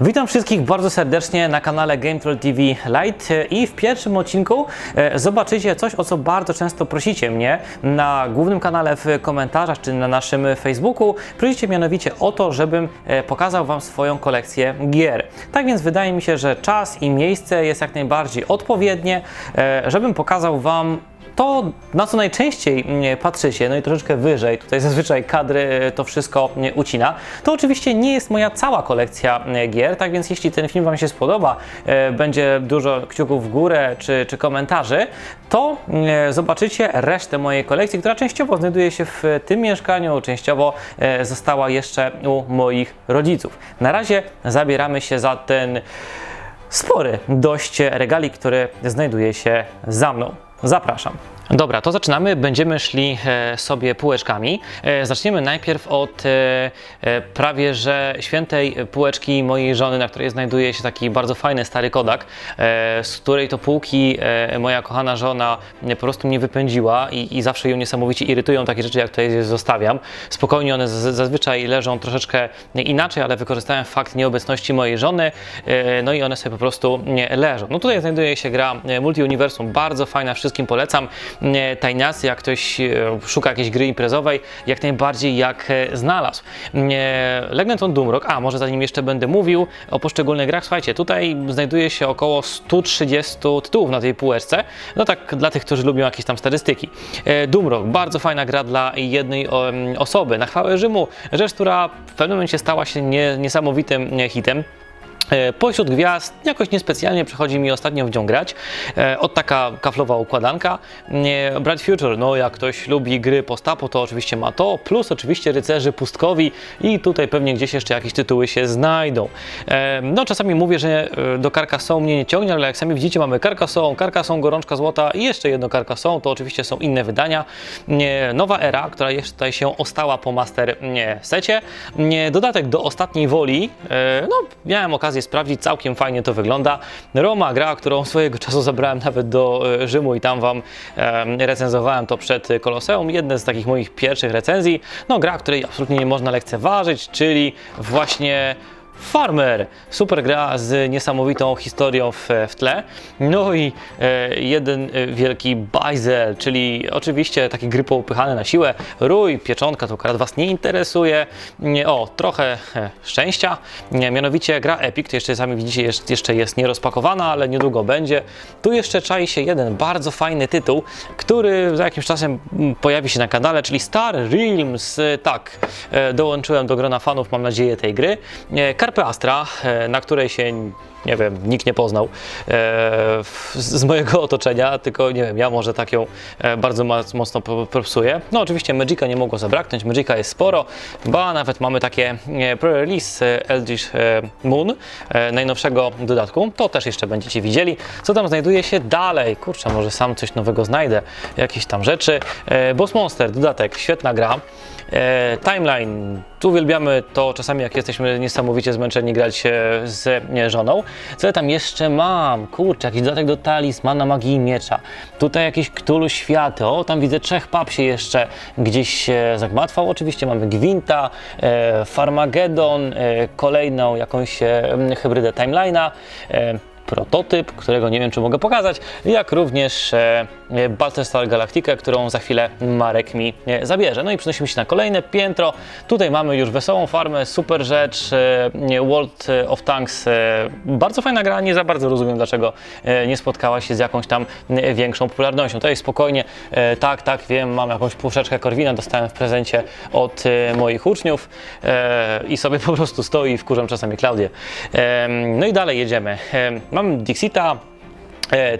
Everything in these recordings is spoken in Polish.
Witam wszystkich bardzo serdecznie na kanale Game Troll TV Lite i w pierwszym odcinku e, zobaczycie coś, o co bardzo często prosicie mnie na głównym kanale w komentarzach czy na naszym Facebooku. Prosicie mianowicie o to, żebym e, pokazał Wam swoją kolekcję gier. Tak więc wydaje mi się, że czas i miejsce jest jak najbardziej odpowiednie, e, żebym pokazał Wam to, na co najczęściej mm, patrzycie, no i troszeczkę wyżej, tutaj zazwyczaj kadry e, to wszystko mm, ucina, to oczywiście nie jest moja cała kolekcja mm, gier, tak więc jeśli ten film Wam się spodoba, e, będzie dużo kciuków w górę czy, czy komentarzy, to zobaczycie resztę mojej kolekcji, która częściowo znajduje się w tym mieszkaniu, częściowo została jeszcze u moich rodziców. Na razie zabieramy się za ten spory dość regalik, który znajduje się za mną. Zapraszam. Dobra, to zaczynamy. Będziemy szli e, sobie półeczkami. E, zaczniemy najpierw od e, prawie że świętej półeczki mojej żony, na której znajduje się taki bardzo fajny stary Kodak, z której to półki moja kochana żona po prostu mnie wypędziła i, i zawsze ją niesamowicie irytują takie rzeczy, jak tutaj zostawiam. Spokojnie one zazwyczaj leżą troszeczkę inaczej, ale wykorzystałem fakt nieobecności mojej żony, no i one sobie po prostu leżą. No tutaj znajduje się gra Multi-Universum, bardzo fajna, wszystkim polecam. Tajniacy, jak ktoś e, szuka jakiejś gry imprezowej, jak najbardziej jak e, znalazł. Legend on Doomrock, a może zanim jeszcze będę mówił o poszczególnych grach, słuchajcie, tutaj znajduje się około 130 tytułów na tej półeczce, no tak dla tych, którzy lubią jakieś tam statystyki. E, Doomrock, bardzo fajna gra dla jednej em, osoby, na chwałę Rzymu, rzecz, która w pewnym momencie stała się nie, niesamowitym hitem. E, Pośród gwiazd jakoś niespecjalnie przychodzi mi ostatnio w nią grać. E, Od taka kaflowa układanka. E, Bright Future, no jak ktoś lubi gry postapo, to oczywiście ma to, plus oczywiście rycerzy pustkowi i tutaj pewnie gdzieś jeszcze jakieś tytuły się znajdą. No czasami mówię, że do Carcassonne mnie nie ciągnie, ale jak sami widzicie mamy Carcassonne, Carcassonne Gorączka Złota i jeszcze jedno Carcassonne, to oczywiście są inne wydania. E, Nowa era, która jeszcze tutaj się ostała po master nie, secie. Dodatek do ostatniej woli, no miałem okazję sprawdzić, całkiem fajnie to wygląda. Roma, gra, którą swojego czasu zabrałem nawet do e, Rzymu i tam Wam recenzowałem to przed Koloseum. Jedne z takich moich pierwszych recenzji. No gra, której absolutnie nie można lekceważyć, czyli właśnie Farmer, super gra z niesamowitą historią w, w tle. No i e, jeden e, wielki bajzel, czyli oczywiście takie gry poupychane na siłę. Rój, pieczonka to akurat Was nie interesuje. O, trochę e, szczęścia. Mianowicie gra Epic, to jeszcze sami widzicie, jest, jeszcze jest nierozpakowana, ale niedługo będzie. Tu jeszcze czai się jeden bardzo fajny tytuł, który za jakimś czasem pojawi się na kanale, czyli Star Realms. E, Tak, dołączyłem do grona fanów, mam nadzieję, tej gry. Carpe Astra, e, na której się nie wiem, nikt nie poznał e, z mojego otoczenia, tylko nie wiem, ja może tak ją e, bardzo mocno propsuję. No oczywiście Magica nie mogło zabraknąć, Magica jest sporo, ba nawet mamy takie pre-release Eldritch Moon, najnowszego dodatku, to też jeszcze będziecie widzieli. Co tam znajduje się dalej? Kurczę, może sam coś nowego znajdę, jakieś tam rzeczy. Boss Monster, dodatek, świetna gra. E, timeline. Tu uwielbiamy to czasami, jak jesteśmy niesamowicie zmęczeni grać z żoną. Co ja tam jeszcze mam? Kurczę, jakiś dodatek do talismana magii i miecza. Tutaj jakiś Cthulhu światy. O, tam widzę trzech papsi jeszcze gdzieś się zagmatwał. Oczywiście mamy Gwinta, e, Farmagedon, e, kolejną jakąś e, hybrydę timeline'a. E, prototyp, którego nie wiem, czy mogę pokazać, jak również e, Battlestar Galactica, którą za chwilę Marek mi e, zabierze. No i przenosimy się na kolejne piętro. Tutaj mamy już wesołą farmę, super rzecz, e, World of Tanks, e, bardzo fajna gra, nie za bardzo rozumiem, dlaczego e, nie spotkała się z jakąś tam e, większą popularnością. Jest spokojnie, e, tak, tak, wiem, mam jakąś puszeczkę Korwina, dostałem w prezencie od e, moich uczniów e, i sobie po prostu stoi wkurzam czasami Klaudię. E, No i dalej jedziemy. E, Mam Dixita, E,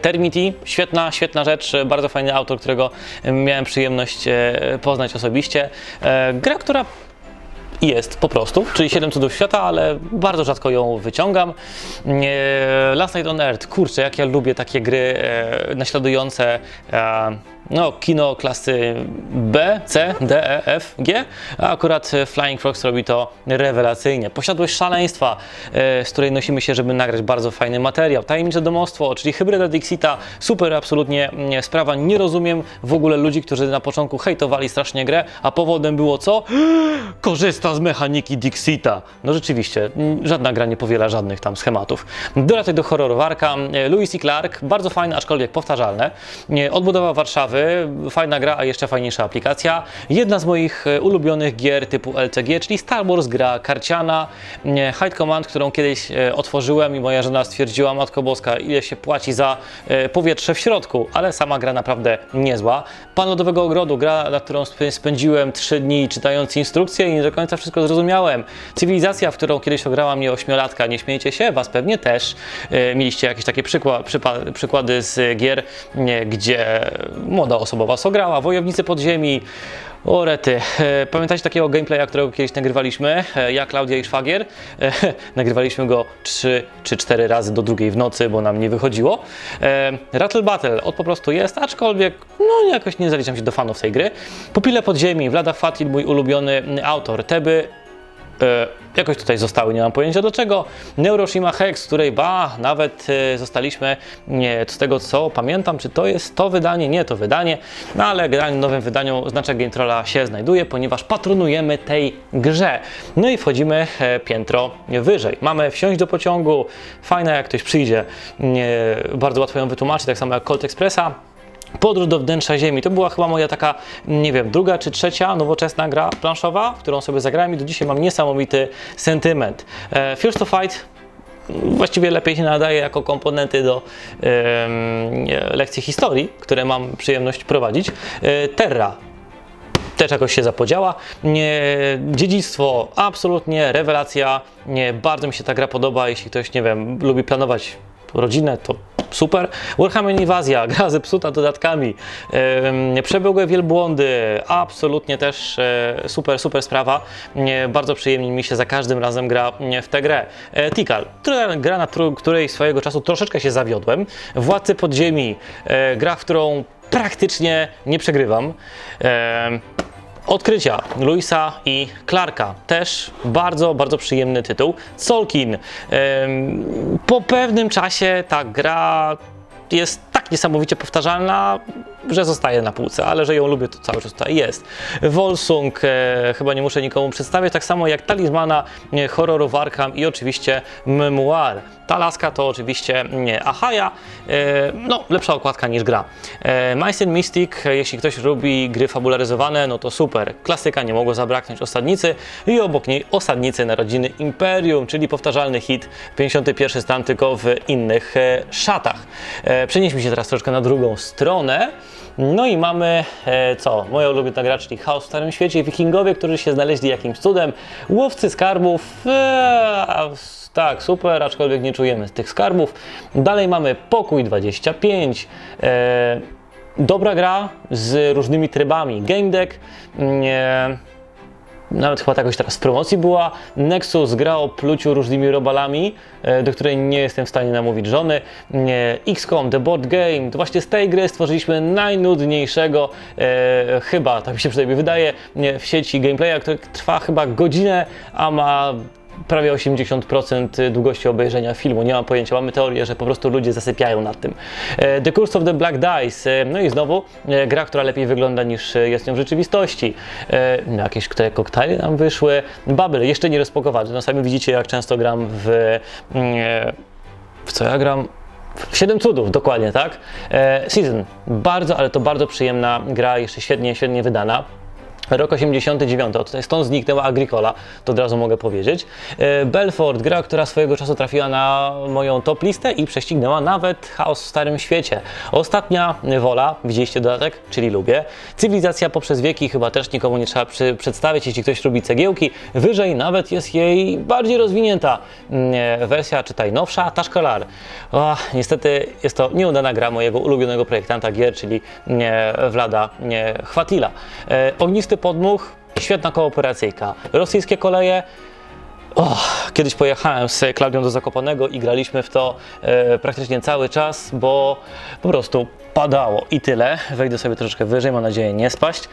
Termiti, świetna, świetna rzecz, e, bardzo fajny autor, którego e, miałem przyjemność e, poznać osobiście. E, Gra, która jest po prostu, czyli 7 cudów świata, ale bardzo rzadko ją wyciągam. E, Last Night on Earth, kurczę, jak ja lubię takie gry e, naśladujące e, no, kino klasy B, C, D, E, F, G, a akurat Flying Fox robi to rewelacyjnie. Posiadłość szaleństwa, e, z której nosimy się, żeby nagrać bardzo fajny materiał. Tajemnicze domostwo, czyli hybryda Dixita, super absolutnie mm, sprawa. Nie rozumiem w ogóle ludzi, którzy na początku hejtowali strasznie grę, a powodem było co? Korzysta z mechaniki Dixita. No rzeczywiście, mm, żadna gra nie powiela żadnych tam schematów. Dodatek do horrorwarka, e, Lewis i Clark, bardzo fajne, aczkolwiek powtarzalne. E, Odbudowa Warszawy, fajna gra, a jeszcze fajniejsza aplikacja. Jedna z moich e, ulubionych gier typu LCG, czyli Star Wars gra karciana, Hide Command, którą kiedyś e, otworzyłem i moja żona stwierdziła, Matko Boska, ile się płaci za e, powietrze w środku, ale sama gra naprawdę niezła. Pan Lodowego Ogrodu, gra, na którą sp- spędziłem 3 dni czytając instrukcje i nie do końca wszystko zrozumiałem. Cywilizacja, w którą kiedyś ograła mnie ośmiolatka, nie śmiejcie się, was pewnie też. Mieliście jakieś takie przykłady z gier, gdzie młoda osoba was ograła, Wojownicy Podziemi, o rety. E, Pamiętacie takiego gameplaya, którego kiedyś nagrywaliśmy? E, Ja, Klaudia i Szwagier. E, Nagrywaliśmy go 3 czy 4 razy do drugiej w nocy, bo nam nie wychodziło. Rattle Battle od po prostu jest, aczkolwiek no jakoś nie zaliczam się do fanów tej gry. Pupile Podziemi, Vlada Fatil, mój ulubiony autor. Teby jakoś tutaj zostały, nie mam pojęcia do czego. Neuroshima Hex, której ba, nawet e, zostaliśmy, nie, z tego co pamiętam, czy to jest to wydanie, nie to wydanie, no ale generalnie w nowym wydaniu znaczek Game Trolla się znajduje, ponieważ patronujemy tej grze. No i wchodzimy e, piętro wyżej. Mamy wsiąść do pociągu, fajne jak ktoś przyjdzie, bardzo łatwo ją wytłumaczyć, tak samo jak Colt Expressa. Podróż do wnętrza Ziemi to była chyba moja taka, nie wiem, druga czy trzecia nowoczesna gra planszowa, którą sobie zagrałem i do dzisiaj mam niesamowity sentyment. E, First to Fight właściwie lepiej się nadaje jako komponenty do em, lekcji historii, które mam przyjemność prowadzić. E, Terra też jakoś się zapodziała. Nie, dziedzictwo, absolutnie rewelacja. Nie, bardzo mi się ta gra podoba. Jeśli ktoś, nie wiem, lubi planować rodzinę, to super. Warhammer Inwazja, gra zepsuta dodatkami. Ym, przebiegłe wielbłądy, absolutnie też e, super, super sprawa. Nie, bardzo przyjemnie mi się za każdym razem gra nie, w tę grę. E, Tikal, gra, na której swojego czasu troszeczkę się zawiodłem. Władcy Podziemi, e, gra, w którą praktycznie nie przegrywam. Odkrycia Luisa i Clarka. Też bardzo, bardzo przyjemny tytuł. Solkin. Po pewnym czasie ta gra jest tak niesamowicie powtarzalna, że zostaje na półce, ale że ją lubię, to cały czas tutaj jest. Volsung, e, chyba nie muszę nikomu przedstawiać, tak samo jak Talizmana, e, horroru Arkham i oczywiście Memoir. Ta laska to oczywiście nie e, no lepsza okładka niż gra. E, and Mystic, e, jeśli ktoś lubi gry fabularyzowane, no to super. Klasyka, nie mogło zabraknąć Osadnicy i obok niej Osadnicy Narodziny Imperium, czyli powtarzalny hit, 51 stan tylko w innych e, szatach. E, przenieśmy się teraz troszkę na drugą stronę. No i mamy, e, co, moja ulubiona gra, Chaos w Starym Świecie, wikingowie, którzy się znaleźli jakimś cudem, łowcy skarbów, e, tak, super, aczkolwiek nie czujemy tych skarbów. Dalej mamy Pokój 25, e, dobra gra z różnymi trybami, game deck, nie, nawet chyba jakoś teraz w promocji była. Nexus gra o pluciu różnymi robalami, e, do której nie jestem w stanie namówić żony. Nie, XCOM, The Board Game, to właśnie z tej gry stworzyliśmy najnudniejszego, e, chyba, tak mi się przynajmniej wydaje, w sieci gameplaya, który trwa chyba godzinę, a ma prawie 80% długości obejrzenia filmu. Nie mam pojęcia, mamy teorię, że po prostu ludzie zasypiają nad tym. E, The Curse of the Black Dice, e, no i znowu e, gra, która lepiej wygląda niż jest nią w rzeczywistości. No, Jakieś które koktajle nam wyszły. Bubble, jeszcze nie rozpakowany. No sami widzicie, jak często gram w... mm, W co ja gram? W Siedem cudów, dokładnie, tak? Season, bardzo, ale to bardzo przyjemna gra, jeszcze świetnie, świetnie wydana. Rok 89, od stąd zniknęła Agricola, to od razu mogę powiedzieć. E, Belfort, gra, która swojego czasu trafiła na moją top listę i prześcignęła nawet Chaos w Starym Świecie. Ostatnia wola, widzieliście dodatek, czyli lubię. Cywilizacja poprzez wieki, chyba też nikomu nie trzeba przy, przedstawić, jeśli ktoś lubi cegiełki. Wyżej nawet jest jej bardziej rozwinięta mm, e, wersja, czytaj nowsza, Taszkalar. Ach, niestety jest to nieudana gra mojego ulubionego projektanta gier, czyli nie, Vlada nie, Chwatila. E, Ognisty podmuch, świetna kooperacyjka. Rosyjskie koleje, O, kiedyś pojechałem z Klaudią do Zakopanego i graliśmy w to e, praktycznie cały czas, bo po prostu padało i tyle. Wejdę sobie troszeczkę wyżej, mam nadzieję nie spaść.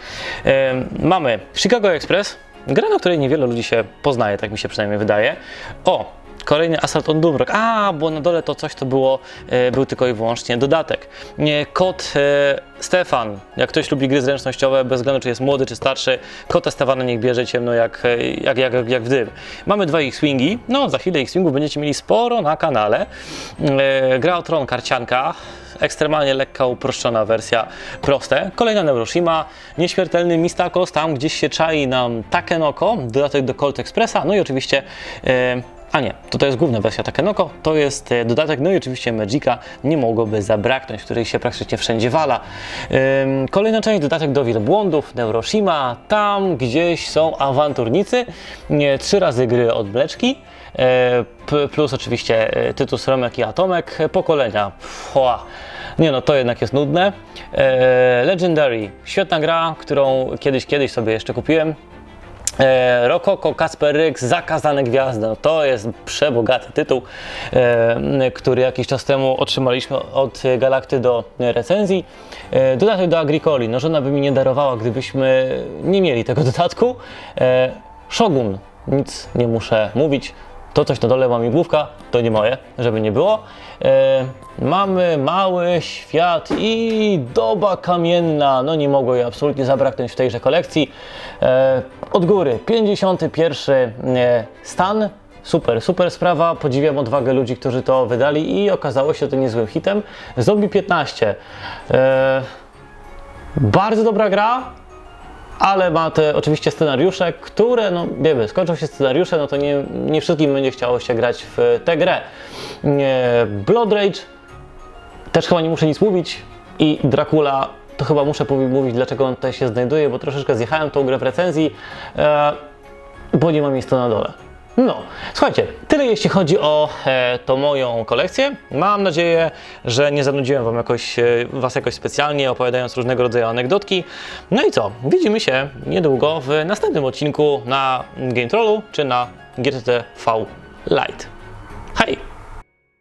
E, mamy Chicago Express, gra, na której niewiele ludzi się poznaje, tak mi się przynajmniej wydaje. O, Kolejny Assault on Doomrock. A, bo na dole to coś to było, e, był tylko i wyłącznie dodatek. Nie, kod e, Stefan. Jak ktoś lubi gry zręcznościowe, bez względu czy jest młody czy starszy, kota Stefana niech bierze ciemno jak, e, jak, jak, jak w dym. Mamy dwa X-Wingi. No, za chwilę X-Wingów będziecie mieli sporo na kanale. E, gra o Tron karcianka. Ekstremalnie lekka, uproszczona wersja, proste. Kolejna Neuroshima, nieśmiertelny Mistakos, tam gdzieś się czai nam Takenoko, dodatek do Colt Expressa, no i oczywiście e, a nie, to to jest główna wersja Takenoko, to jest e, dodatek, no i oczywiście Magica nie mogłoby zabraknąć, której się praktycznie wszędzie wala. Kolejna część, dodatek do Wielbłądów, Neuroshima, tam gdzieś są awanturnicy, trzy razy gry od Mleczki, e, plus oczywiście e, Tytus, Romek i Atomek, pokolenia. Fua. Nie no, to jednak jest nudne. Legendary, świetna gra, którą kiedyś, kiedyś sobie jeszcze kupiłem. E, Rokoko, Kasper Ryks, Zakazane Gwiazdy. No to jest przebogaty tytuł, e, który jakiś czas temu otrzymaliśmy od Galakty do recenzji. E, dodatek do Agricoli. No żona by mi nie darowała, gdybyśmy nie mieli tego dodatku. E, Shogun. Nic nie muszę mówić. To coś na dole łamigłówka, to nie moje, żeby nie było. E, mamy mały świat i doba kamienna. No nie mogło jej absolutnie zabraknąć w tejże kolekcji. E, od góry 51 e, stan. Super, super sprawa. Podziwiam odwagę ludzi, którzy to wydali i okazało się to niezłym hitem. Zombie 15. E, bardzo dobra gra, ale ma te oczywiście scenariusze, które, no wiemy, skończą się scenariusze, no to nie, nie wszystkim będzie chciało się grać w tę grę. Blood Rage, też chyba nie muszę nic mówić i Dracula, to chyba muszę mówić, dlaczego on tutaj się znajduje, bo troszeczkę zjechałem tą grę w recenzji, e, bo nie ma miejsca na dole. No, słuchajcie, tyle jeśli chodzi o e, tą moją kolekcję. Mam nadzieję, że nie zanudziłem wam jakoś, e, Was jakoś specjalnie, opowiadając różnego rodzaju anegdotki. No i co? Widzimy się niedługo w następnym odcinku na Game Trollu czy na GTTV Lite.